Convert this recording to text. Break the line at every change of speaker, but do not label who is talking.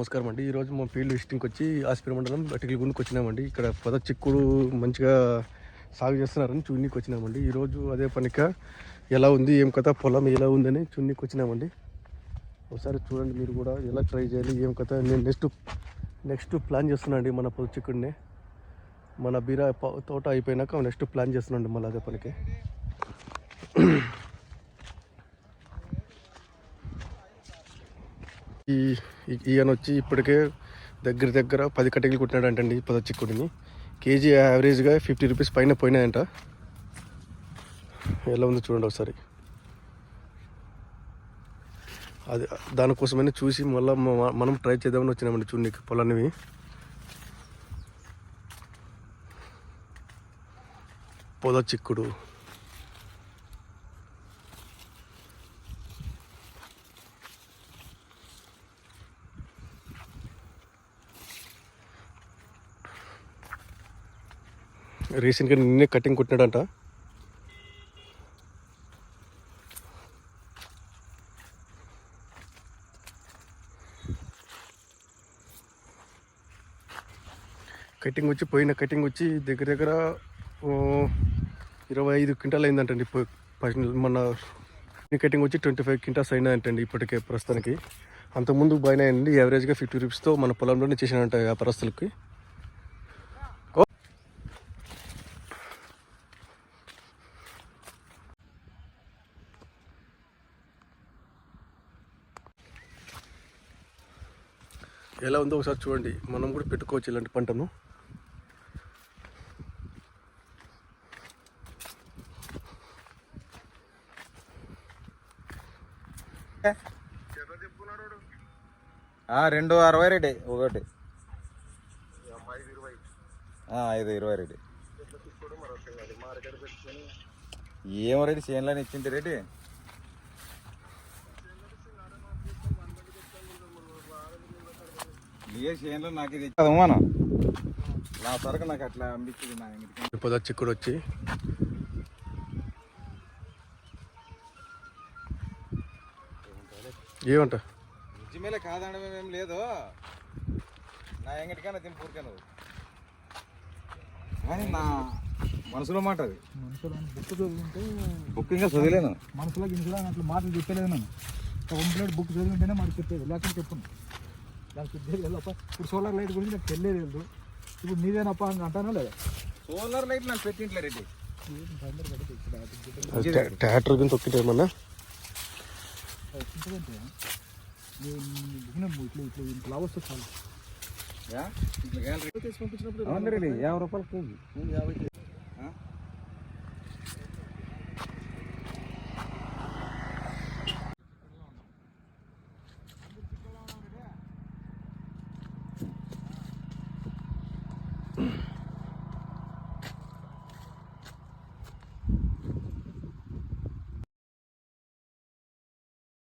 నమస్కారం అండి. ఈరోజు మా ఫీల్డ్ విజిటింగ్కి వచ్చి ఆస్పిరి మండలం గుండుకు వచ్చినామండి. ఇక్కడ పొద చిక్కుడు మంచిగా సాగు చేస్తున్నారని చున్నీకి వచ్చినామండి. ఈరోజు అదే పనిక ఎలా ఉంది ఏం కథ పొలం ఎలా ఉందని చున్నీకి వచ్చినామండి. ఒకసారి చూడండి మీరు కూడా ఎలా ట్రై చేయాలి ఏం కథ. నేను నెక్స్ట్ నెక్స్ట్ ప్లాన్ చేస్తున్నానండి మన పొద చిక్కుడిని. మన బీరా తోట అయిపోయినాక నెక్స్ట్ ప్లాన్ చేస్తున్నాండి మళ్ళీ అదే పనికి. ఈ ఈయన వచ్చి ఇప్పటికే దగ్గర దగ్గర పది కట్టెలు కుట్టినాడంటండి పద చిక్కుడిని కేజీ యావరేజ్గా ఫిఫ్టీ రూపీస్ పైన పోయినాయంట. ఎలా ఉందో చూడండి ఒకసారి. అది దానికోసమైనా చూసి మళ్ళీ మనం ట్రై చేద్దామని వచ్చినామండి చూడండి పొలాన్ని పొద చిక్కుడు రీసెంట్గా నిన్నే కటింగ్ కొట్టినాడంట. కటింగ్ వచ్చి పోయిన కటింగ్ వచ్చి దగ్గర దగ్గర ఇరవై ఐదు క్వింటాల్ అయిందంటండి ప- మన కటింగ్ వచ్చి ట్వంటీ ఫైవ్ క్వింటాల్స్ అయినాయంటండి ఇప్పటికే ప్రస్తుతానికి. అంతకుముందు బాగానే అయింది యావరేజ్గా ఫిఫ్టీ రూపీస్తో మన పొలంలోనే చేసినాడంట వ్యాపారస్తులకి. ఎలా ఉందో ఒకసారి చూడండి. మనం కూడా పెట్టుకోవచ్చు ఇలాంటి పంటను.
ఆ, రెండు అరవై రెడ్డి ఒకటి. ఆ, ఐదు ఇరవై రెడ్డి. ఏమో రెడ్డి చేనులో ఇచ్చింటి రెడ్డి ఏ చేనులో నాకు ఇది ఇచ్చదు మనం నా సరుకు నాకు అట్లా అనిపించింది నా ఇంటికి
పొద చిక్కుడు వచ్చి. ఏమంట
నిజమేలే కాదనడం ఏం లేదు. నా ఎంగటికైనా తిని పూరికే నువ్వు. కానీ నా మనసులో మాట అది.
బుక్ చదువుకుంటే
బుక్ ఇంకా చదివలేను.
మనసులోకి ఇంట్లో అట్లా మాటలు చెప్పలేదు నేను కంప్లీట్ బుక్ చదివింటేనే మనకు చెప్పేది. లేకపోతే చెప్పను. దానికి చెప్పేది లేదప్ప ఇప్పుడు సోలార్ లైట్ గురించి నాకు తెలియదు లేదు ఇప్పుడు నీదేనప్ప అని అంటానా లేదా?
సోలార్ లైట్ నాకు పెట్టింట్లే రెడ్డి.
ట్రాక్టర్ గురించి తొక్కిటేమన్నా
ఇట్లా ఇట్లా
కాదు
పంపించినప్పుడు
యాభై రూపాయలు కేజీ
యాభై
Mm-hmm.